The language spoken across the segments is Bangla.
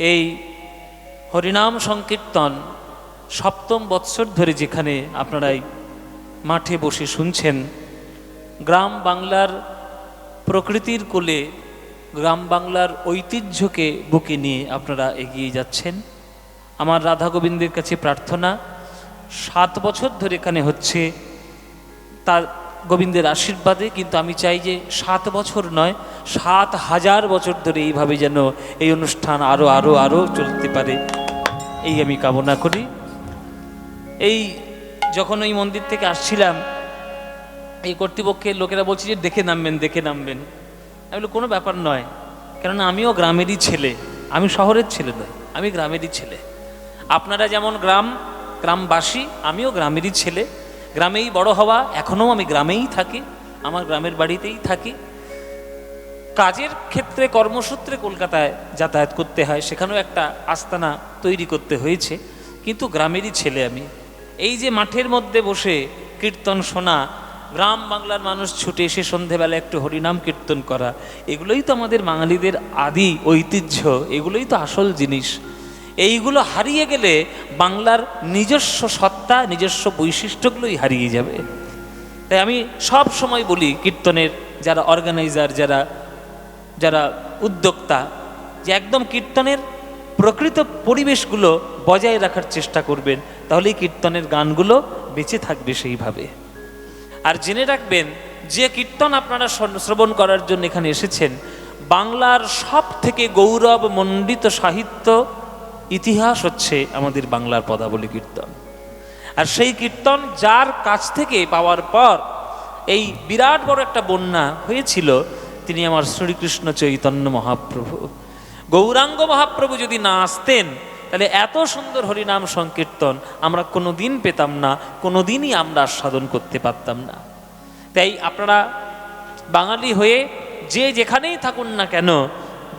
এই হরিনাম সংকীর্তন সপ্তম বৎসর ধরে যেখানে আপনারাই মাঠে বসে শুনছেন, গ্রাম বাংলার প্রকৃতির কোলে, গ্রাম বাংলার ঐতিহ্যকে বুকে নিয়ে আপনারা এগিয়ে যাচ্ছেন। আমার রাধা গোবিন্দের কাছে প্রার্থনা, সাত বছর ধরে এখানে হচ্ছে, তার গোবিন্দের আশীর্বাদে, কিন্তু আমি চাই যে সাত বছর নয়, সাত হাজার বছর ধরে এইভাবে যেন এই অনুষ্ঠান আরও আরও আরও চলতে পারে। এই আমি কামনা করি। এই যখন ওই মন্দির থেকে আসছিলাম, এই কর্তৃপক্ষের লোকেরা বলছে যে দেখে নামবেন দেখে নামবেন। আমি কোনো ব্যাপার নয়, কেননা আমিও গ্রামেরই ছেলে, আমি শহরের ছেলে নয়, আমি গ্রামেরই ছেলে। আপনারা যেমন গ্রাম, গ্রামবাসী, আমিও গ্রামেরই ছেলে। গ্রামেই বড় হওয়া, এখনও আমি গ্রামেই থাকি, আমার গ্রামের বাড়িতেই থাকি। কাজের ক্ষেত্রে, কর্মসূত্রে কলকাতায় যাতায়াত করতে হয়, সেখানেও একটা আস্তানা তৈরি করতে হয়েছে, কিন্তু গ্রামেরই ছেলে আমি। এই যে মাঠের মধ্যে বসে কীর্তন শোনা, গ্রাম বাংলার মানুষ ছুটে এসে সন্ধেবেলা একটু হরিনাম কীর্তন করা, এগুলোই তো আমাদের বাঙালিদের আদি ঐতিহ্য, এগুলোই তো আসল জিনিস। এইগুলো হারিয়ে গেলে বাংলার নিজস্ব সত্তা, নিজস্ব বৈশিষ্ট্যগুলোই হারিয়ে যাবে। তাই আমি সব সময় বলি, কীর্তনের যারা অর্গানাইজার যারা যারা উদ্যোক্তা, যে একদম কীর্তনের প্রকৃত পরিবেশগুলো বজায় রাখার চেষ্টা করবেন, তাহলেই কীর্তনের গানগুলো বেঁচে থাকবে সেইভাবে। আর জেনে রাখবেন, যে কীর্তন আপনারা শ্রবণ করার জন্য এখানে এসেছেন, বাংলার সব থেকে গৌরব মণ্ডিত সাহিত্য ইতিহাস হচ্ছে আমাদের বাংলার পদাবলী কীর্তন। আর সেই কীর্তন যার কাছ থেকে পাওয়ার পর এই বিরাট বড় একটা বন্যা হয়েছিল, তিনি আমার শ্রীকৃষ্ণ চৈতন্য মহাপ্রভু। গৌরাঙ্গ মহাপ্রভু যদি না আসতেন, তাহলে এত সুন্দর হরিনাম সংকীর্তন আমরা কোনো দিন পেতাম না কোনো দিনই আমরা আস্বাদন করতে পারতাম না। তাই আপনারা বাঙালি হয়ে যে যেখানেই থাকুন না কেন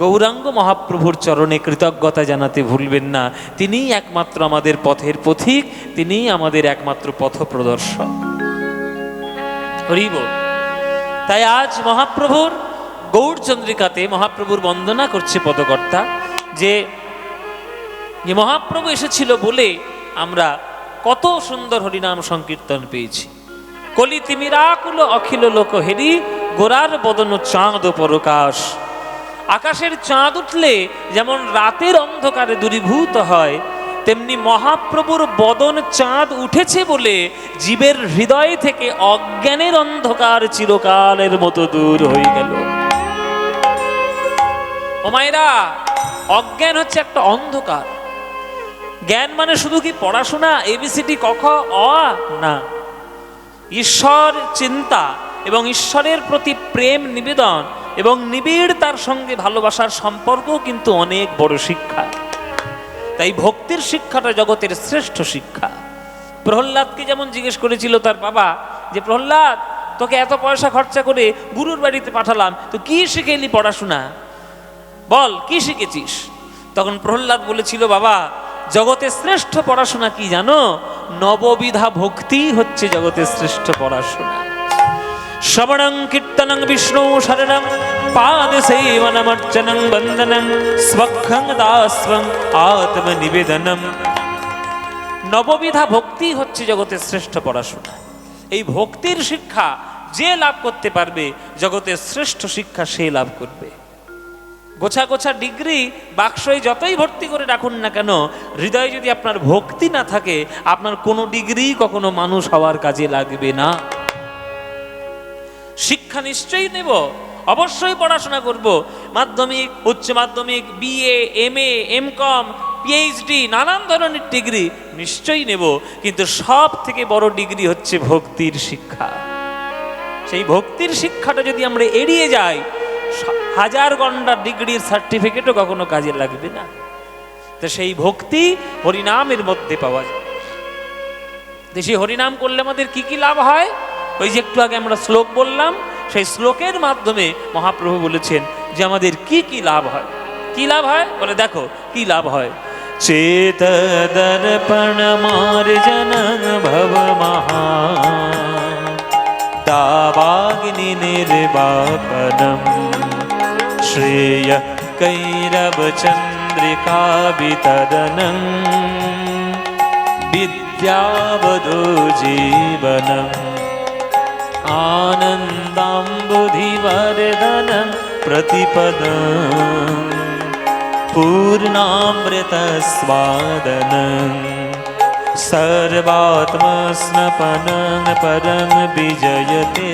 গৌরাঙ্গ মহাপ্রভুর চরণে কৃতজ্ঞতা জানাতে ভুলবেন না। তিনিই একমাত্র আমাদের পথের পথিক, তিনিই আমাদের একমাত্র পথ প্রদর্শক। তাই আজ মহাপ্রভুর গৌরচন্দ্রিকাতে মহাপ্রভুর বন্দনা করছে পদকর্তা যে যে মহাপ্রভু এসেছিল বলে আমরা কত সুন্দর হরিনাম সংকীর্তন পেয়েছি। কলি তিমিরাকুল অখিল লোক হেরি গোরার বদন চাঁদ পরকাশ। আকাশের চাঁদ উঠলে যেমন রাতের অন্ধকারে দূরীভূত হয়, তেমনি মহাপ্রভুর বদন চাঁদ উঠেছে বলে জীবের হৃদয় থেকে অজ্ঞানের অন্ধকার চিরকালের মতো দূর হয়ে গেল। ও মায়েরা, অজ্ঞান হচ্ছে একটা অন্ধকার। জ্ঞান মানে শুধু কি পড়াশোনা এবিসিডি কখ অ, না। ঈশ্বর চিন্তা এবং ঈশ্বরের প্রতি প্রেম নিবেদন এবং নিবিড় তার সঙ্গে ভালোবাসার সম্পর্ক কিন্তু অনেক বড় শিক্ষা। তাই ভক্তির শিক্ষাটা জগতের শ্রেষ্ঠ শিক্ষা। প্রহ্লাদকে যেমন জিজ্ঞেস করেছিল তার বাবা যে, প্রহ্লাদ, তোকে এত পয়সা খরচা করে গুরুর বাড়িতে পাঠালাম, তো কি শিখেলি পড়াশোনা? বল, কি শিখেছিস? তখন প্রহ্লাদ বলেছিল, বাবা জগতের শ্রেষ্ঠ পড়াশোনা কি জানো? নববিধা ভক্তি হচ্ছে জগতের শ্রেষ্ঠ পড়াশোনা। কীর্তনং বিষ্ণু শরণং পাদ সেবনমর্চনং বন্দনং স্বক্ষং দাস্বং আত্মনিবেদনম নববিধা ভক্তি হচ্ছে জগতের শ্রেষ্ঠ পড়াশোনা। এই ভক্তির শিক্ষা যে লাভ করতে পারবে, জগতের শ্রেষ্ঠ শিক্ষা সে লাভ করবে। গোছা গোছা ডিগ্রি বাক্সয় যতই ভর্তি করে রাখুন না কেন, হৃদয়ে যদি আপনার ভক্তি না থাকে, আপনার কোনো ডিগ্রি কখনো মানুষ হওয়ার কাজে লাগবে না। শিক্ষা নিশ্চয়ই নেব, অবশ্যই পড়াশোনা করব। Madhyamik, Uchcha Madhyamik BA M A M com PhD নানান ধরনের ডিগ্রি নিশ্চয়ই নেব, কিন্তু সব থেকে বড় ডিগ্রি হচ্ছে ভক্তির শিক্ষা। সেই ভক্তির শিক্ষাটা যদি আমরা এড়িয়ে যাই, হাজার গন্ডার ডিগ্রির সার্টিফিকেটও কখনো কাজে লাগবে না। তো সেই ভক্তি হরিনামের মধ্যে পাওয়া যায়। সেই হরিনাম করলে আমাদের কি কি লাভ হয়? ওই যে একটু আগে আমরা শ্লোক বললাম সেই শ্লোকের মাধ্যমে মহাপ্রভু বলেছেন যে আমাদের কি কি লাভ হয় কি লাভ হয় বলে দেখো কি লাভ হয় চেত দর্পণ মার্জন ভব মহা দাবাগ্নি নির্বাপনম শ্রেয় কৈরব চন্দ चन्द्रिका वितरणम् विद्यावधो जीवनम् आनन्दाम्बुधिवर्धनं प्रतिपदम् पूर्णामृतस्वादनं सर्वात्मस्नपनं परं विजयते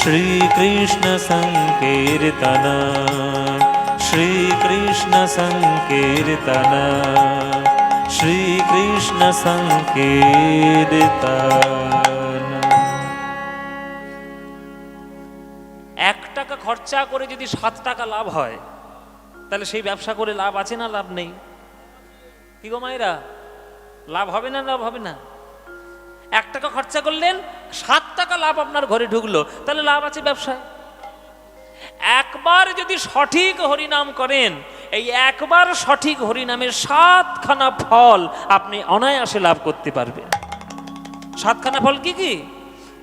श्रीकृष्णसङ्कीर्तन श्रीकृष्णसङ्कीर्तन श्रीकृष्णसङ्कीर्तन। খরচা করে যদি সাত টাকা লাভ হয়, তাহলে সেই ব্যবসা করে লাভ আছে না লাভ নেই? কি গো মায়েরা? লাভ হবে না, লাভ হবে না? এক টাকা খরচা করলেন, সাত টাকা লাভ আপনার ঘরে ঢুকলো, তাহলে লাভ আছে ব্যবসায়। একবার যদি সঠিক হরিনাম করেন, এই একবার সঠিক হরিনামের সাতখানা ফল আপনি অনায়াসে লাভ করতে পারবেন। সাতখানা ফল কি কি?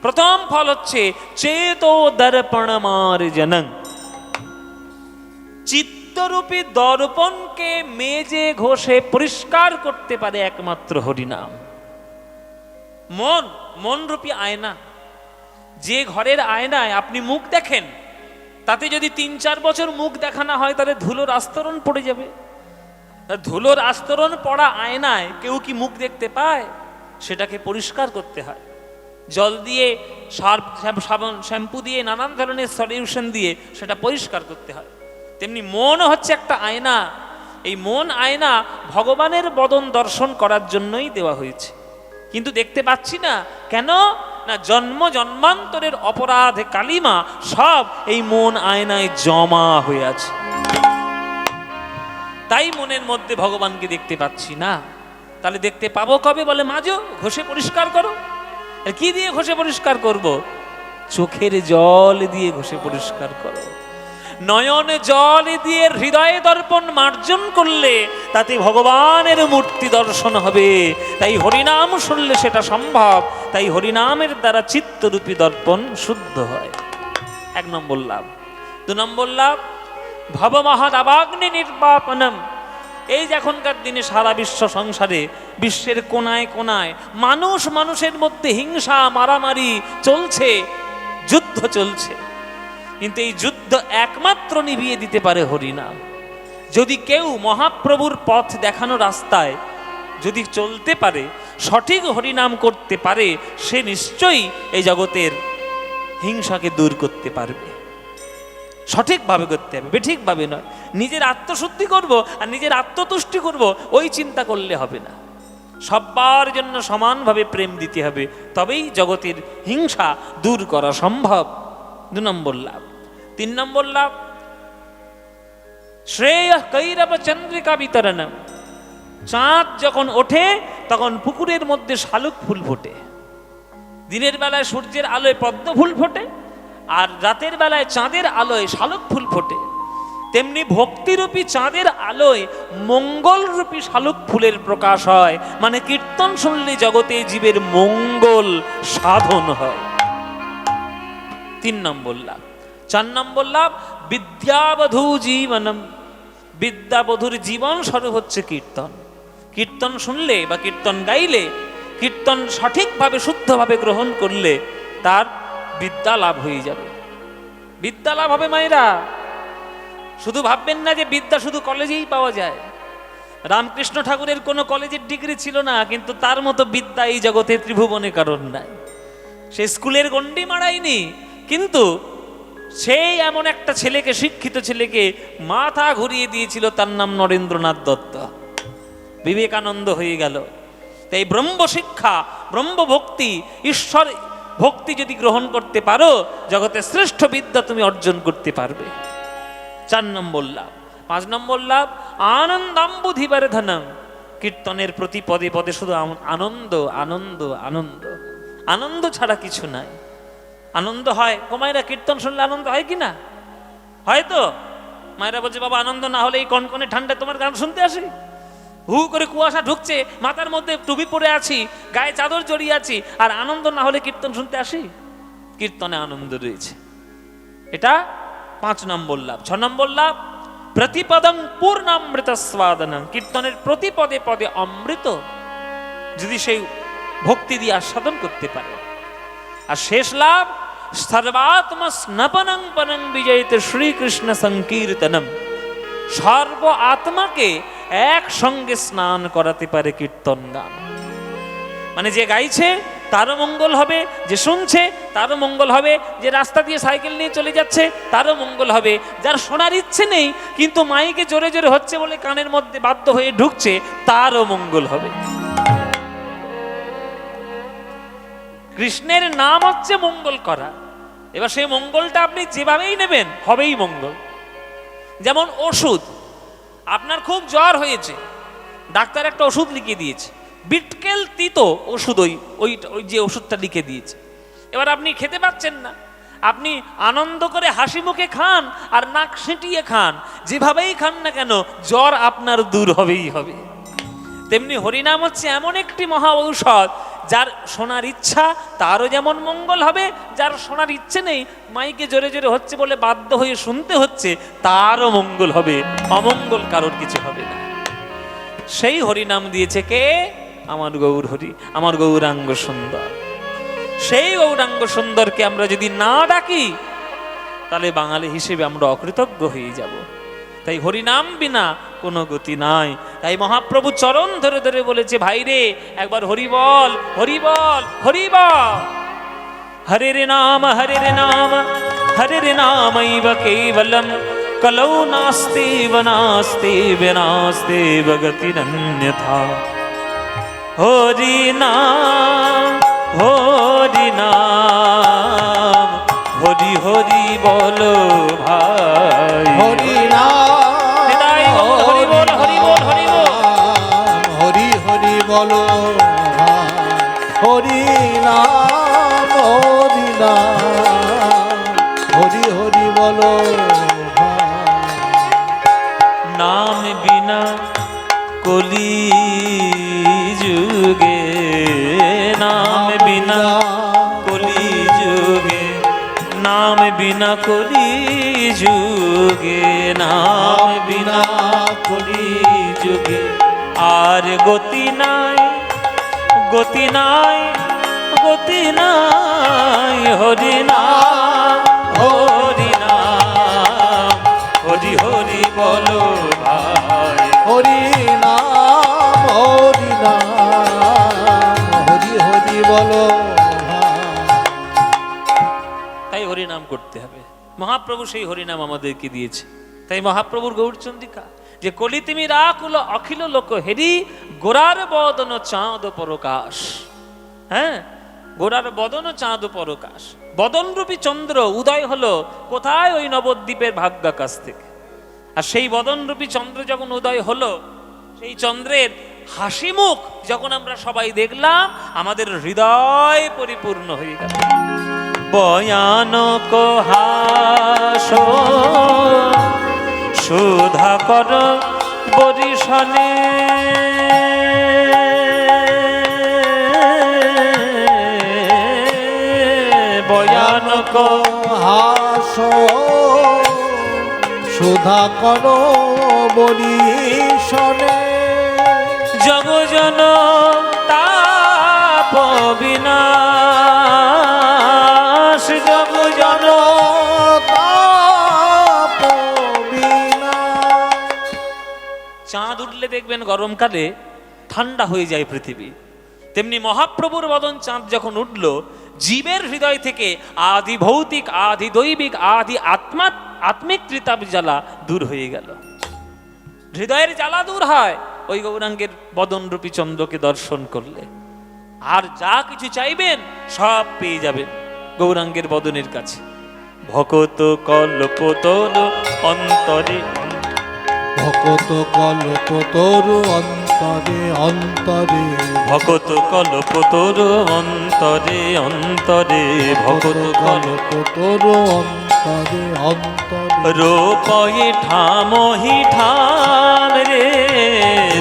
প্রথম ফল হচ্ছে চেতো দর্পণমার জনং। চিত্তরূপী দর্পণকে মেজে ঘষে পরিষ্কার করতে পারে একমাত্র হরিনাম। মন, মনরূপী আয়না। যে ঘরের আয়নায় আপনি মুখ দেখেন, তাতে যদি তিন চার বছর মুখ দেখানো হয়, তাহলে ধুলোর আস্তরণ পড়ে যাবে। ধুলোর আস্তরণ পড়া আয়নায় কেউ কি মুখ দেখতে পায়? সেটাকে পরিষ্কার করতে হয়। জল দিয়ে সার্ফ সাবান, শ্যাম্পু দিয়ে নানান ধরনের সলিউশন দিয়ে সেটা পরিষ্কার করতে হয়। তেমনি মন হচ্ছে একটা আয়না। এই মন আয়না ভগবানের বদন দর্শন করার জন্যই দেওয়া হয়েছে। কিন্তু দেখতে পাচ্ছি না, কেন? না, জন্ম জন্মান্তরের অপরাধ কালিমা সব এই মন আয়নায় জমা হয়ে আছে। তাই মনের মধ্যে ভগবানকে দেখতে পাচ্ছি না। তাহলে দেখতে পাবো কবে বলে? মাজো ঘষে পরিষ্কার করো। কি দিয়ে ঘষে পরিষ্কার করব? চোখের জল দিয়ে ঘষে পরিষ্কার করো। নয়ন জল দিয়ে হৃদয় দর্পণ মার্জন করলে তাতে ভগবানের মূর্তি দর্শন হবে। তাই হরিনাম শুনলে সেটা সম্ভব। তাই হরিনামের দ্বারা চিত্তরূপী দর্পণ শুদ্ধ হয়। এক নম্বর লাভ। দু নম্বর লাভ ভবমহদাবাগ্নি নির্বাপনম। এই যে এখনকার দিনে সারা বিশ্ব সংসারে, বিশ্বের কোনায় কোনায় মানুষ মানুষের মধ্যে হিংসা, মারামারি চলছে, যুদ্ধ চলছে। কিন্তু এই যুদ্ধ একমাত্র নিভিয়ে দিতে পারে হরিনাম। যদি কেউ মহাপ্রভুর পথ দেখানো রাস্তায় যদি চলতে পারে, সঠিক হরিনাম করতে পারে, সে নিশ্চয়ই এই জগতের হিংসাকে দূর করতে পারবে। সঠিকভাবে করতে হবে, বেঠিকভাবে নয়। নিজের আত্মশুদ্ধি করব আর নিজের আত্মতুষ্টি করব, ওই চিন্তা করলে হবে না। সবার জন্য সমানভাবে প্রেম দিতে হবে, তবেই জগতের হিংসা দূর করা সম্ভব। দু নম্বর লাভ। তিন নম্বর লাভ, শ্রেয় কৈরব চন্দ্রিকা বিতরণম চাঁদ যখন ওঠে, তখন পুকুরের মধ্যে শালুক ফুল ফোটে। দিনের বেলায় সূর্যের আলোয় পদ্ম ফুল ফোটে। আর রাতের বেলায় চাঁদের আলোয় শালক ফুল ফোটে। তেমনি ভক্তিরূপী চাঁদের আলোয় মঙ্গলরূপী শালুক ফুলের প্রকাশ হয়। মানে কীর্তন শুনলে জগতে জীবের মঙ্গল সাধন হয়। তিন নম্বর লাভ। চার নম্বর লাভ, বিদ্যাবধূ জীবনম। বিদ্যাবধূর জীবন স্বরূপ হচ্ছে কীর্তন। কীর্তন শুনলে বা কীর্তন গাইলে, কীর্তন সঠিকভাবে, শুদ্ধভাবে গ্রহণ করলে তার বিদ্যা লাভ হয়ে যাবে। বিদ্যা লাভ হবে মায়েরা। শুধু ভাববেন না যে বিদ্যা শুধু কলেজেই পাওয়া যায়। রামকৃষ্ণ ঠাকুরের কোনো কলেজের ডিগ্রি ছিল না, কিন্তু তার মতো বিদ্যা এই জগতে ত্রিভুবনে কারণ নাই। সে স্কুলের গণ্ডি মারায়নি, কিন্তু সেই এমন একটা ছেলেকে, শিক্ষিত ছেলেকে মাথা ঘুরিয়ে দিয়েছিল, তার নাম নরেন্দ্রনাথ দত্ত। বিবেকানন্দ হয়ে গেল। তাই ব্রহ্ম শিক্ষা ব্রহ্ম ভক্তি ঈশ্বর ভক্তি যদি গ্রহণ করতে পারো, জগতে শ্রেষ্ঠ বিদ্যা তুমি অর্জন করতে পারবে। চার নম্বর লাভ। পাঁচ নম্বর লাভ আনন্দাম্বুধিবার ধনম কীর্তনের প্রতি পদে পদে শুধু আনন্দ আনন্দ আনন্দ। আনন্দ ছাড়া কিছু নাই। আনন্দ হয় কোমাইরা কীর্তন শুনলে আনন্দ হয় কি না? হয়তো মায়েরা বলছে, বাবা, আনন্দ না হলে এই কনকনে ঠান্ডা তোমার গান শুনতে আসি? হু করে কুয়াশা ঢুকছে, মাথার মধ্যে টুপি পরে আছি, গায়ে চাদর জড়িয়ে আছি, আর আনন্দ না হলে কীর্তন শুনতে আসি? কীর্তনে আনন্দ রয়েছে। এটা পাঁচ নম্বর লাভ। ছ নম্বর লাভ প্রতিপদং পূর্ণামৃত স্বাদন কীর্তনের প্রতি পদে পদে অমৃত, যদি সেই ভক্তি দিয়ে আস্বাদন করতে পারে। আর শেষ লাভ সর্বাত্ম স্নপনং পনং বিজয়িত শ্রীকৃষ্ণ সংকীর্তনম। সর্ব আত্মাকে একসঙ্গে স্নান করাতে পারে কীর্তন গান। মানে যে গাইছে, তারও মঙ্গল হবে, যে শুনছে, তারও মঙ্গল হবে, যে রাস্তা দিয়ে সাইকেল নিয়ে চলে যাচ্ছে, তারও মঙ্গল হবে। যার শোনার ইচ্ছে নেই, কিন্তু মাইকে জোরে জোরে হচ্ছে বলে কানের মধ্যে বাধ্য হয়ে ঢুকছে, তারও মঙ্গল হবে। কৃষ্ণের নাম হচ্ছে মঙ্গল করা। এবার সেই মঙ্গলটা আপনি যেভাবেই নেবেন, হবেই মঙ্গল। যেমন ওষুধ আপনার খুব জ্বর হয়েছে। ডাক্তার একটা ওষুধ লিখে দিয়েছে। বিটকেল তিত ওষুধ ওই ওই ওই যে ওষুধটা লিখে দিয়েছে। এবার আপনি খেতে পাচ্ছেন না। আপনি আনন্দ করে হাসি মুখে খান আর নাক সেঁটিয়ে খান। যেভাবেই খান না কেন, জ্বর আপনার দূর হবেই হবে। তেমনি হরিনাম হচ্ছে এমন একটি মহা ঔষধ যার শোনার ইচ্ছা, তারও যেমন মঙ্গল হবে, যার শোনার ইচ্ছে নেই, মাইকে জোরে জোরে হচ্ছে বলে বাধ্য হয়ে শুনতে হচ্ছে, তারও মঙ্গল হবে। অমঙ্গল কারোর কিছু হবে না। সেই হরিনাম দিয়েছে কে? আমার গৌর হরি, আমার গৌরাঙ্গ সুন্দর। সেই গৌরাঙ্গ সুন্দরকে আমরা যদি না ডাকি, তাহলে বাঙালি হিসেবে আমরা অকৃতজ্ঞ হয়ে যাব। তাই হরিনাম বিনা কোনো গতি নাই। তাই মহাপ্রভু চরণ ধরে ধরে বলেছে, ভাই রে, একবার হরি বল, হরি রে নাম, হরে রে নাম, হরে রে নামৈব কেবলম। কলৌ নাস্তেব নাস্তেব নাস্তেব গতিরন্যথা হরি নাম হরি নাম, হরি হরি বলো ভাই। হরি নাম। বলো হরি নাম হরি নাম। হরি হরি বলো নাম বিনা কলি যুগে নাম বিনা কলি যুগে নাম বিনা কলি যুগে নাম বিনা কলি যুগে আর গতি নাই গতি নাই গতি নাই হরি নাম হরি নাম হরি হরি বলো ভাই। হরি নাম হরি নাম হরি হরি বলো তাই হরিনাম করতে হবে। মহাপ্রভু সেই হরিনাম আমাদেরকে দিয়েছে। তাই মহাপ্রভুর গৌরচন্দিকা যে কলি তুমি রাকুল অখিল লোক হেরি গোরার বদন চাঁদ পরকাশ। হ্যাঁ? গোরার বদন চাঁদ পরকাশ। বদনরূপী চন্দ্র উদয় হলো কোথায় ওই নবদ্বীপের ভাগ্যাকাশ থেকে? আর সেই বদনরূপী চন্দ্র যখন উদয় হলো, সেই চন্দ্রের হাসি মুখ যখন আমরা সবাই দেখলাম, আমাদের হৃদয় পরিপূর্ণ হয়ে গেল। বয়ানক হাস। সুধা কর বরিশনে বয়ানক হাস সুধা করো বরিশনে জগজন তাপ বিনাশ দেখবেন গরমকালে ঠান্ডা হয়ে যায় পৃথিবী। তেমনি মহাপ্রভুর বদন চাঁদ যখন উঠল, জীবের হৃদয় থেকে আদি ভৌতিক, আদি দৈবিক, আদি আত্মা আত্মিক ত্রিতাপ জ্বালা দূর হয়ে গেল। হৃদয়ের জ্বালা দূর হয়, ওই গৌরাঙ্গের বদনরূপী চন্দ্রকে দর্শন করলে। আর যা কিছু চাইবেন, সব পেয়ে যাবেন গৌরাঙ্গের বদনের কাছে। ভকত কল্পতল অন্তরে ভকত কল্প তরু অন্তরে অন্তরে। ভকত কল্প তোর অন্তরে অন্তরে। ভকত কল্প তরু অন্তরে অন্তরে। রূপয়ে ঠামহি ঠাম রে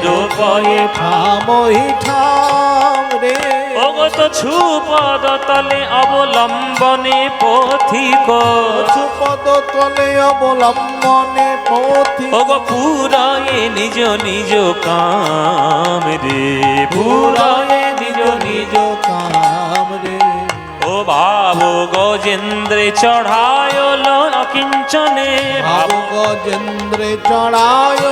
রূপয়ে ঠামহি ঠাম রে। ব্রত ছুপদ তলে অবলম্বনে পথিক ছুপদ তলে অবলম্বনে পথি ওগো পুরায়ে নিজ নিজ কাম রে। পুরায়ে নিজ নিজ কাম। ভাবো গজেন্দ্রে চড়ায় কিঞ্চনে। ভাব গজেন্দ্রে চড়ায়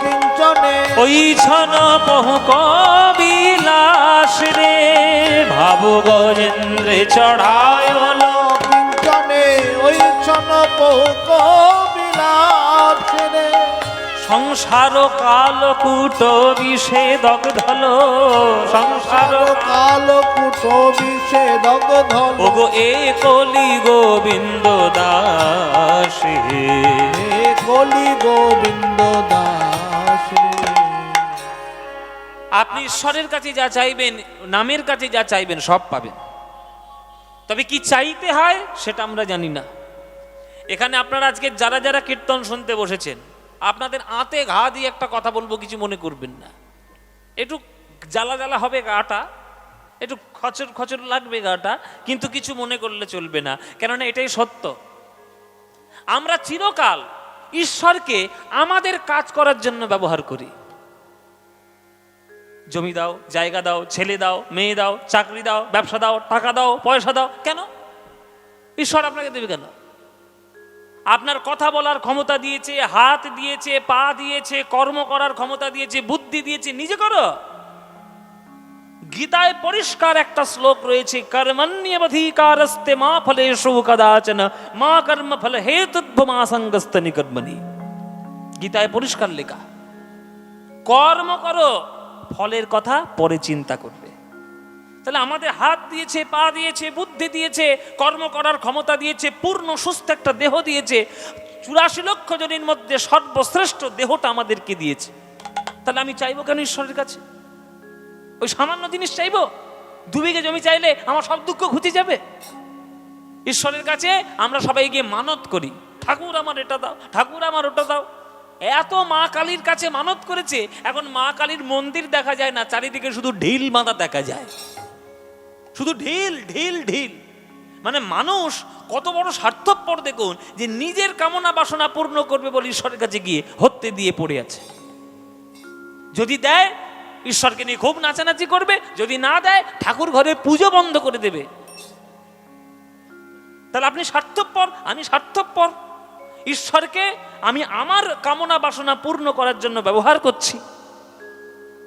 কিঞ্চনে। ওই ছন বহু কবিলাস রে ভাবো গজেন্দ্রে চড়ায় কিঞ্চনে। ওই ছন পহু সংসার কাল কুট বিষে দগ্ধল সংসার কাল কুট বিষে দগ্ধল ওগো এ কলি গোবিন্দ দাস। কলি গোবিন্দ দাস। আপনি ঈশ্বরের কাছে যা চাইবেন নামের কাছে যা চাইবেন সব পাবেন। তবে কি চাইতে হয় সেটা আমরা জানি না। এখানে আপনারা আজকে যারা যারা কীর্তন শুনতে বসেছেন আপনাদের আতে ঘা দিয়ে একটা কথা বলব, কিছু মনে করবেন না। একটু জ্বালা জ্বালা হবে গাটা, একটু খচর খচর লাগবে গাটা, কিন্তু কিছু মনে করলে চলবে না। কেননা এটাই সত্য। আমরা চিরকাল ঈশ্বরকে আমাদের কাজ করার জন্য ব্যবহার করি। জমি দাও, জায়গা দাও, ছেলে দাও, মেয়ে দাও, চাকরি দাও, ব্যবসা দাও, টাকা দাও, পয়সা দাও, কেন? ঈশ্বর আপনাকে দেবে কেন? আপনার কথা বলার ক্ষমতা দিয়েছে, হাত দিয়েছে, পা দিয়েছে, কর্ম করার ক্ষমতা দিয়েছে, বুদ্ধি দিয়েছে, নিজে করো। গীতায় পরিষ্কার একটা শ্লোক রয়েছে, কর্মণ্যবধিকারস্তে মা ফলেষু কদাচন, মা কর্ম ফল হেতুদ্ভ মা সঙ্গস্ত নিকর্মণি। গীতায় পরিষ্কার লেখা, কর্ম করো, ফলের কথা পরে চিন্তা করবে তাহলে আমাদের হাত দিয়েছে, পা দিয়েছে, বুদ্ধি দিয়েছে, কর্ম করার ক্ষমতা দিয়েছে, পূর্ণ, সুস্থ একটা দেহ দিয়েছে। চুরাশি লক্ষ জনের মধ্যে সর্বশ্রেষ্ঠ দেহটা আমাদেরকে দিয়েছে। তাহলে আমি চাইব কেন ঈশ্বরের কাছে? ওই সামান্য জিনিস চাইব? দু বিঘে জমি চাইলে আমার সব দুঃখ ঘুচে যাবে? ঈশ্বরের কাছে আমরা সবাই গিয়ে মানত করি। ঠাকুর আমার এটা দাও, ঠাকুর আমার ওটা দাও। এত মা কালীর কাছে মানত করেছে, এখন মা কালীর মন্দির দেখা যায় না, চারিদিকে শুধু ঢিল বাঁধা দেখা যায়। শুধু ঢিল ঢিল ঢিল। মানে মানুষ কত বড় স্বার্থপর দেখুন, যে নিজের কামনা বাসনা পূর্ণ করবে বলে ঈশ্বরের কাছে গিয়ে হত্যে দিয়ে পড়ে আছে। যদি দেয়, ঈশ্বরকে নিয়ে খুব নাচানাচি করবে, যদি না দেয়, ঠাকুর ঘরে পুজো বন্ধ করে দেবে। তাহলে আপনি স্বার্থপর, আমি স্বার্থপর। ঈশ্বরকে আমি আমার কামনা বাসনা পূর্ণ করার জন্য ব্যবহার করছি।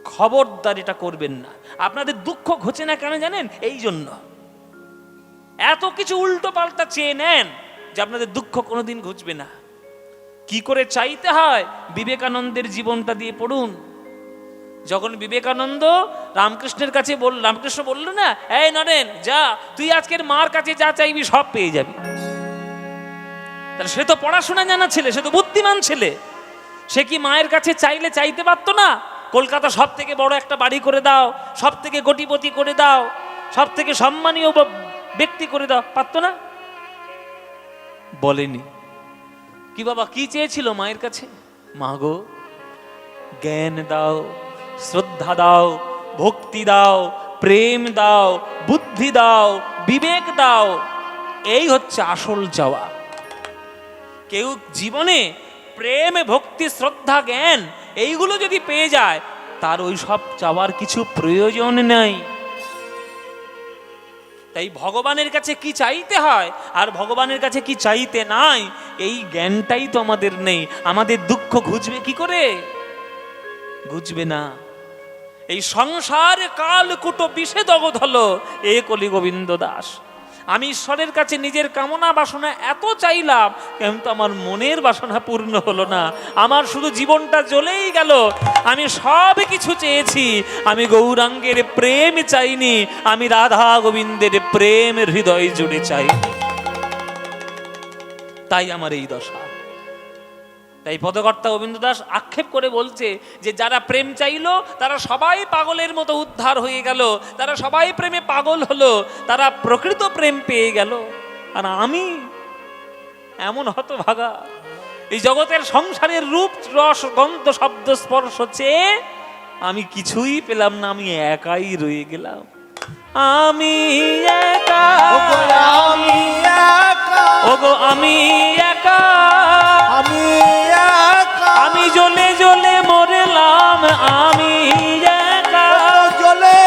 খবরদার এটা করবেন না। আপনাদের দুঃখ ঘটে না কেন জানেন? এই জন্য এত কিছু উল্টো পাল্টা চেয়ে নেন যে আপনাদের দুঃখ কোনোদিন ঘুচবে না। কি করে চাইতে হয়? বিবেকানন্দের জীবনটা দিয়ে পড়ুন। যখন বিবেকানন্দ রামকৃষ্ণের কাছে বল, রামকৃষ্ণ বলল না, এই নরেন, যা, তুই আজকের মার কাছে যা চাইবি সব পেয়ে যাবি। তাহলে সে তো পড়াশোনা জানা ছেলে, সে তো বুদ্ধিমান ছেলে। সে কি মায়ের কাছে চাইলে চাইতে পারতো না? কলকাতা সব থেকে বড় একটা বাড়ি করে দাও সব থেকে গটিপতি করে দাও সব থেকে সম্মানীয় ব্যক্তি করে দাও। পারতো না? বলেনি। কি বাবা, কি চেয়েছিল মায়ের কাছে? মা গো, জ্ঞান দাও, শ্রদ্ধা দাও, ভক্তি দাও, প্রেম দাও, বুদ্ধি দাও, বিবেক দাও। এই হচ্ছে আসল চাওয়া কেউ জীবনে প্রেম, ভক্তি, শ্রদ্ধা, জ্ঞান এইগুলো যদি পেয়ে যায়, তার ওই সব চাওয়ার কিছু প্রয়োজন নেই। তাই ভগবানের কাছে কি চাইতে হয় আর ভগবানের কাছে কি চাইতে নাই, এই জ্ঞানটাই তো আমাদের নেই। আমাদের দুঃখ ঘুচবে কি করে? ঘুচবে না। এই সংসার কাল কুটো বিষে দগধ হলো এ কলি গোবিন্দ দাস। আমি ঈশ্বরের কাছে নিজের কামনা বাসনা এত চাইলাম, কিন্তু আমার মনের বাসনা পূর্ণ হলো না। আমার শুধু জীবনটা জ্বলেই গেল। আমি সব কিছু চেয়েছি। আমি গৌরাঙ্গের প্রেম চাইনি। আমি রাধা গোবিন্দের প্রেম হৃদয় জুড়ে চাই তাই আমার এই দশা। তাই পদকর্তা গোবিন্দ দাস আক্ষেপ করে বলছে যে যারা প্রেম চাইলো তারা সবাই পাগলের মতো উদ্ধার হয়ে গেল। তারা সবাই প্রেমে পাগল হলো তারা প্রকৃত প্রেম পেয়ে গেল। আর আমি এমন হতভাগা। এই জগতের সংসারের রূপ রস গন্ধ শব্দ স্পর্শ চেয়ে আমি কিছুই পেলাম না আমি একাই রয়ে গেলাম। আমি একা ওগো আমি একা। ওগো আমি একা। জ্বলে জ্বলে মরলাম আমি একা। জলে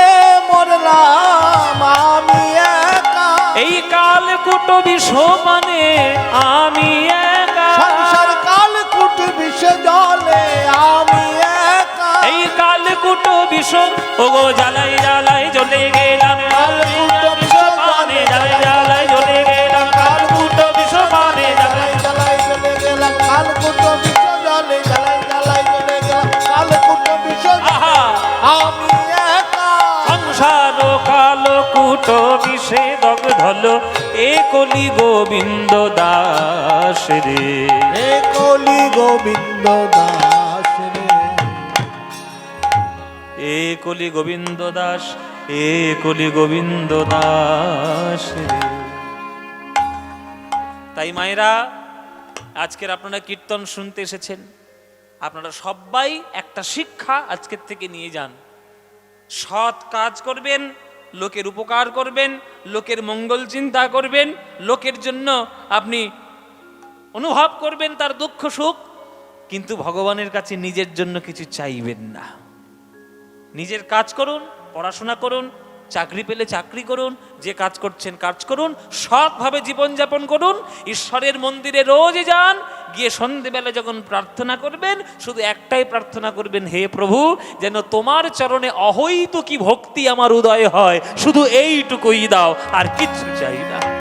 মরলাম আমি একা। এই কাল কুটো বিষমানে আমি একা। সংসার কাল কুট বিষে জলে আমি একা। এই কাল কুটো বিষ ওগো জ্বালাই জ্বালাই জ্বলে গেলাম কুটো বিষে দগ্ধল এ কলি গোবিন্দ দাস রে। হে কলি গোবিন্দ দাস রে। এ কলি গোবিন্দ দাস এ কলি গোবিন্দ দাস রে। তাই মায়েরা আজকের আপনারা কীর্তন শুনতে এসেছেন। আপনারা সবাই একটা শিক্ষা আজকের থেকে নিয়ে যান। সৎ কাজ করবেন লোকের উপকার করবেন, লোকের মঙ্গল চিন্তা করবেন, লোকের জন্য আপনি অনুভব করবেন তার দুঃখ সুখ, কিন্তু ভগবানের কাছে নিজের জন্য কিছু চাইবেন না। নিজের কাজ করুন, পড়াশোনা করুন চাকরি পেলে চাকরি করুন, যে কাজ করছেন কাজ করুন, সৎভাবে জীবনযাপন করুন, ঈশ্বরের মন্দিরে রোজ যান, গিয়ে সন্ধেবেলা যখন প্রার্থনা করবেন, শুধু একটাই প্রার্থনা করবেন, হে প্রভু, যেন তোমার চরণে অহৈতুকি ভক্তি আমার উদয় হয়, শুধু এইটুকুই দাও, আর কিচ্ছু চাই না।